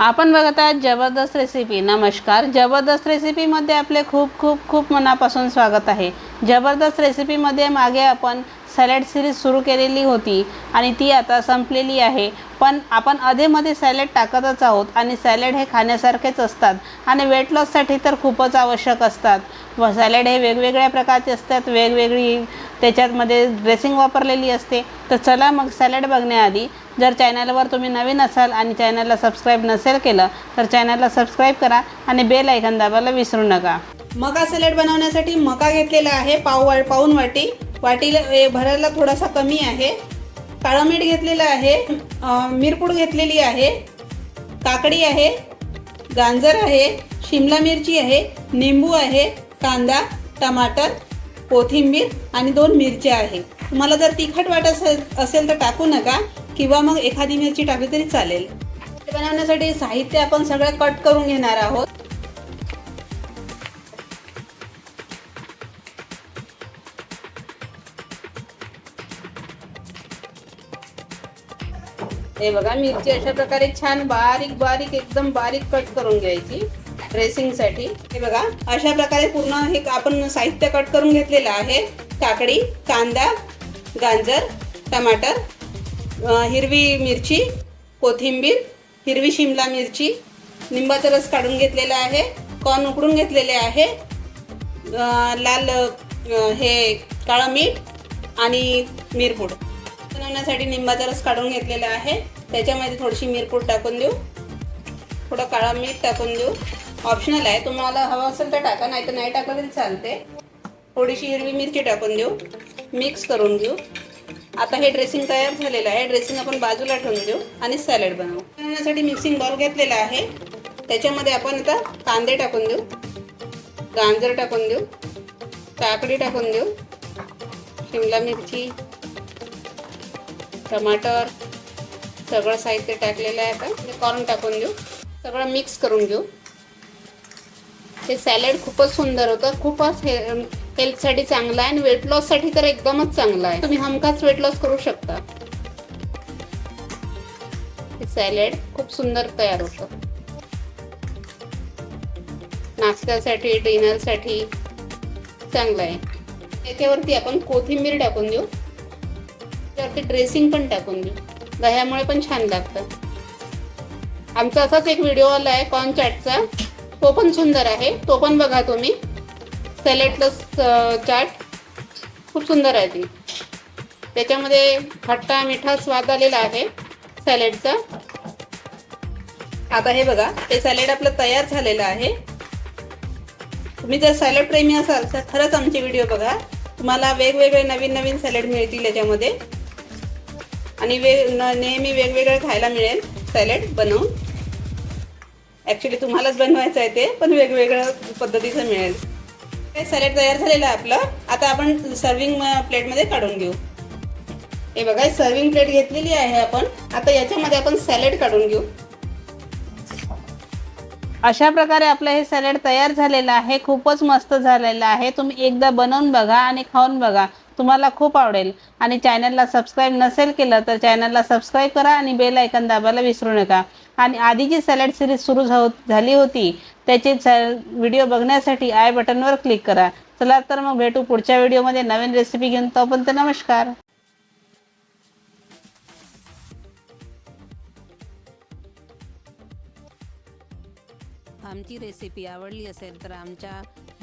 आपण बघत आहात जबरदस्त रेसिपी नमस्कार. जबरदस्त रेसिपीमध्ये आपले खूप खूप खूप मनापासून स्वागत आहे. जबरदस्त रेसिपीमध्ये मागे आपण सॅलड सिरीज सुरू केलेली होती आणि ती आता संपलेली आहे. पण आपण अधेमध्ये सॅलड टाकतच आहोत आणि सॅलड हे खाण्यासारखेच असतात आणि वेट लॉससाठी तर खूपच आवश्यक असतात. व सॅलड हे वेगवेगळ्या प्रकारचे असतात वेगवेगळी त्याच्यामध्ये ड्रेसिंग वापरलेली असते. तर चला मग सॅलड बघण्याआधी जर चॅनलवर तुम्ही नवीन असाल आणि चॅनलला सबस्क्राईब नसेल केलं तर चॅनलला सबस्क्राईब करा आणि बेल ऐकन दाबायला विसरू नका. मका सॅलड बनवण्यासाठी मका घेतलेला आहे पाव वा पाऊन वाटी. वाटीला भरायला थोडासा कमी आहे. काळं मीठ घेतलेलं आहे मिरपूड घेतलेली आहे. काकडी आहे गाजर आहे शिमला मिरची आहे निंबू आहे कांदा टमाटर कोथिंबीर आणि दोन मिरच्या आहे. तुम्हाला जर तिखट वाटत असेल असेल तर टाकू नका किंवा मग एखादी मिरची टाकली तरी चालेल. बनवण्यासाठी साहित्य आपण सगळं कट करून घेणार आहोत. हे बघा मिरची अशा प्रकारे छान बारीक बारीक एकदम बारीक कट करून घ्यायची. ड्रेसिंगसाठी हे बघा अशा प्रकारे पूर्ण हे आपण साहित्य कट करून घेतलेलं आहे. काकडी कांदा गाजर टमाटर हिरवी मिरची कोथिंबीर हिरवी शिमला मिरची निंबाचा रस काढून घेतलेला आहे कॉर्न उकडून घेतलेले आहे लाल हे काळं मीठ आणि मिरपूड. बनवण्यासाठी निंबाचा रस काढून घेतलेला आहे. त्याच्यामध्ये थोडीशी मिरपूड टाकून देऊ. थोडं काळं मीठ टाकून देऊ. ऑप्शनल आहे. तुम्हाला हवं असेल तर टाका नाही तर नाही टाकलं तरी चालते. थोडीशी हिरवी मिरची टाकून देऊ. मिक्स करून घेऊ. आता हे ड्रेसिंग तयार झालेलं आहे. ड्रेसिंग आपण बाजूला ठेवून देऊ आणि सॅलड बनवू. बनवण्यासाठी मिक्सिंग बॉल घेतलेला आहे. त्याच्यामध्ये आपण आता कांदे टाकून देऊ. गाजर टाकून देऊ. काकडी टाकून देऊ. शिमला मिरची टमाटर सगळं साहित्य टाकलेलं आहे आता. कॉर्न टाकून देऊ. सगळं मिक्स करून घेऊ. हे सॅलड खूपच सुंदर होतं. खूपच हे हेल्थसाठी चांगलं आहे आणि वेट लॉससाठी तर एकदमच चांगलं आहे. तुम्ही हमखास वेट लॉस करू शकता. हे सॅलड खूप सुंदर तयार होतं. नाश्त्यासाठी डिनरसाठी चांगलं आहे. त्याच्यावरती आपण कोथिंबीर टाकून देऊ. त्यावरती ड्रेसिंग पण टाकून देऊ. दह्यामुळे पण छान लागतं. आमचा असाच एक व्हिडिओ आला आहे कॉर्न चाटचा तो पण सुंदर आहे. तो पण बघा तुम्ही. सॅलेड प्लस चाट खूप सुंदर आहे ती. त्याच्यामध्ये खट्टा मिठा स्वाद आलेला आहे सॅलेडचा. आता हे बघा ते सॅलेड आपलं तयार झालेलं आहे. तुम्ही जर सॅलड प्रेमी असाल तर खरंच आमचे व्हिडिओ बघा. तुम्हाला वेगवेगळे नवीन नवीन सॅलड मिळतील याच्यामध्ये. आणि वे नेहमी वेगवेगळं खायला मिळेल सॅलड बनवून. ॲक्च्युली तुम्हालाच बनवायचं आहे ते पण वेगवेगळ्या पद्धतीचं मिळेल. हे सॅलेड तयार झालेलं आहे आपलं. आता आपण सर्विंग प्लेटमध्ये काढून घेऊ. हे बघा सर्विंग प्लेट घेतलेली आहे आपण. आता याच्यामध्ये आपण सॅलड काढून घेऊ. अशा प्रकारे आपलं हे सॅलड तयार झालेलं आहे. खूपच मस्त झालेलं आहे. तुम्ही एकदा बनवून बघा आणि खाऊन बघा. तुम्हाला खूप आवडेल. आणि चॅनलला सबस्क्राईब नसेल केलं तर चॅनलला सबस्क्राईब करा आणि बेल ऐकन दाबायला विसरू नका. आणि आधी जी सॅलड सिरीज सुरू झाली होती त्याचे व्हिडिओ बघण्यासाठी आय बटनवर क्लिक करा. चला तर मग भेटू पुढच्या व्हिडिओमध्ये नवीन रेसिपी घेऊन. तोपर्यंत नमस्कार. आमची रेसिपी आवडली असेल तर आमच्या